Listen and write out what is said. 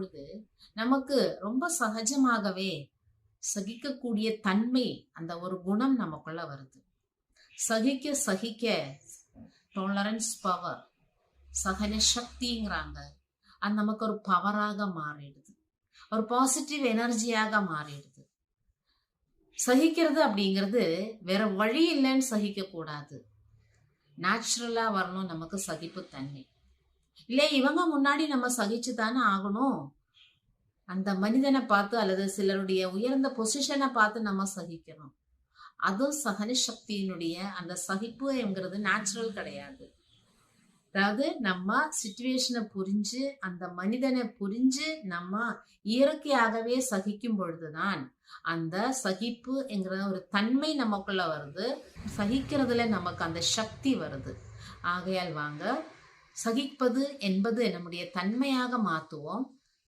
பொழுது நமக்கு ரொம்ப சகஜமாகவே சகிக்கக்கூடிய தன்மை அந்த ஒரு குணம் நமக்குள்ள வருது. சகிக்க சகிக்க டோலரன்ஸ் பவர் சகன சக்திங்கிறாங்க. அது நமக்கு ஒரு பவராக மாறிடுது. ஒரு பாசிட்டிவ் எனர்ஜியாக மாறிடுது. சகிக்கிறது அப்படிங்கிறது வேற வழி இல்லைன்னு சகிக்க கூடாது நேச்சுரலா வரணும் நமக்கு சகிப்பு தன்மை. இல்லை இவங்க முன்னாடி நம்ம சகிச்சு தானே ஆகணும்? அந்த மனிதனை பார்த்து அல்லது சிலருடைய உயர்ந்த பொசிஷனை பார்த்து நம்ம சகிக்கணும். அதுவும் சகன சக்தியினுடைய அந்த சகிப்பு என்கிறது நேச்சுரல் கிடையாது. அதாவது நம்ம சுச்சுவேஷனை புரிஞ்சு அந்த மனிதனை புரிஞ்சு நம்ம இயற்கையாகவே சகிக்கும் பொழுதுதான் அந்த சகிப்பு என்கிற ஒரு தன்மை நமக்குள்ள வருது. சகிக்கிறதுல நமக்கு அந்த சக்தி வருது. ஆகையால் வாங்க சகிப்பது என்பது நம்முடைய தன்மையாக மாற்றுவோம்